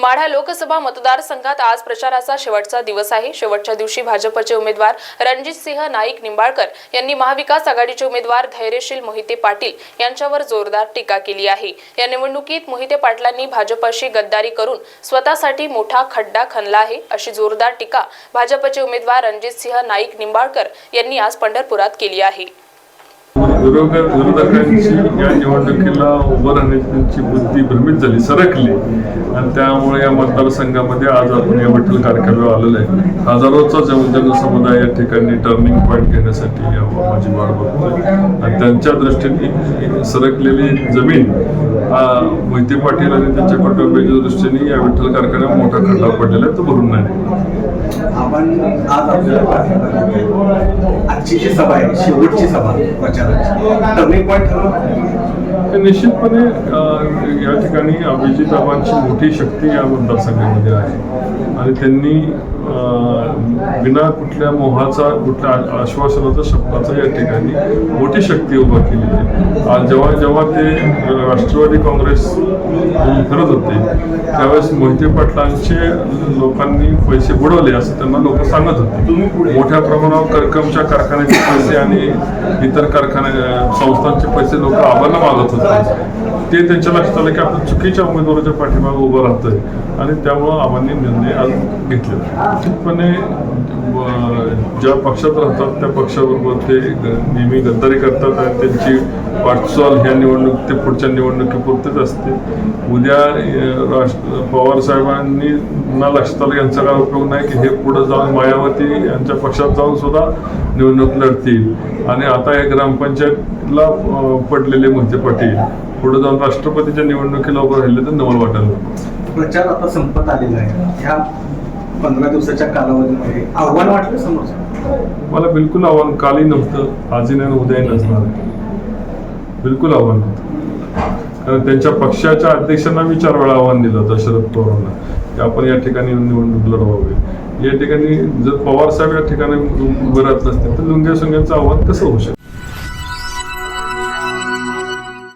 माढा लोकसभा मतदारसंघात आज प्रचाराचा शेवटचा दिवस आहे. शेवटच्या दिवशी भाजपचे उमेदवार रणजित सिंह नाईक निंबाळकर यांनी महाविकास आघाडीचे उमेदवार धैर्यशील मोहिते पाटील यांच्यावर जोरदार टीका केली आहे. या निवडणुकीत मोहिते पाटलांनी भाजपशी गद्दारी करून स्वतःसाठी मोठा खड्डा खणला आहे अशी जोरदार टीका भाजपचे उमेदवार रणजित सिंह नाईक निंबाळकर यांनी आज पंढरपुरात केली आहे. विरोधकांची या निवडणुकीला उभं राहण्याची त्यांची बुद्धी भ्रमित झाली सरकली. आणि त्यामुळे या मतदारसंघामध्ये आज आपण या विठ्ठल कार्यक्रमावर आलेलो आहे. हजारोचा जन जनसमुदाय या ठिकाणी टर्निंग पॉईंट घेण्यासाठी माझी वाट बघतोय. आणि त्यांच्या दृष्टीने सरकलेली जमीन हा मोहिते पाटील आणि त्यांच्या कुटुंबियाच्या दृष्टीने या विठ्ठल कारखान्यात मोठा खड्डा पडलेला आहे. तो भरून नाही. शेवटची सभा आहे शेवटची सभा प्रचाराची. टर्निंग पॉईंट निश्चितपणे या ठिकाणी अभिजितबांची मोठी शक्ती या मतदारसंघामध्ये आहे. आणि त्यांनी विना बिना कुठल्या मोहाचा कुठल्या आश्वासनाचा शब्दाचा या ठिकाणी मोठी शक्ती उभा केली आहे. जेव्हा जेव्हा ते राष्ट्रवादी काँग्रेस करत होते. त्यावेळेस मोहिते पाटलांचे लोकांनी पैसे बुडवले असं त्यांना लोक सांगत होते. मोठ्या प्रमाणावर करकमच्या कारखान्याचे पैसे आणि इतर कारखाने संस्थांचे पैसे लोक आव्हानं मागत होते. ते त्यांच्या लक्षात आलं की आपण चुकीच्या उमेदवाराच्या पाठीमागे उभं राहतोय. आणि त्यामुळं आव्हानी निर्णय आज घेतले निश्चितपणे ज्या पक्षात राहतात त्या पक्षाबरोबर ते नेहमी गद्दारी करतात आणि त्यांची वाटचाल ह्या निवडणूक ते पुढच्या निवडणुकीपुरतेच असते. उद्या राष्ट्र पवार साहेबांनी ना लक्षात यांचा काय उपयोग नाही की हे पुढे जाऊन मायावती यांच्या पक्षात जाऊन सुद्धा निवडणूक लढतील. आणि आता हे ग्रामपंचायतला पडलेले मोहिते पाटील पुढे जाऊन राष्ट्रपतीच्या निवडणुकीला उभं राहिले तर नवल वाटेल. प्रचार आता संपत आलेला आहे. ह्या पंधरा दिवसाच्या कालावधीमध्ये आव्हान वाटलं समोर? मला बिलकुल आव्हान कालही नव्हतं आजही नाही उद्याही नसणार. बिलकुल आव्हान नव्हतं. कारण त्यांच्या पक्षाच्या अध्यक्षांना मी चार वेळा आव्हान दिलं होतं शरद पवारांना की आपण या ठिकाणी निवडणूक लढवावी. या ठिकाणी जर पवार साहेब या ठिकाणी उभं राहत नसतील तर लुंग्या सुंग्यांचं आव्हान कसं होऊ शकतं?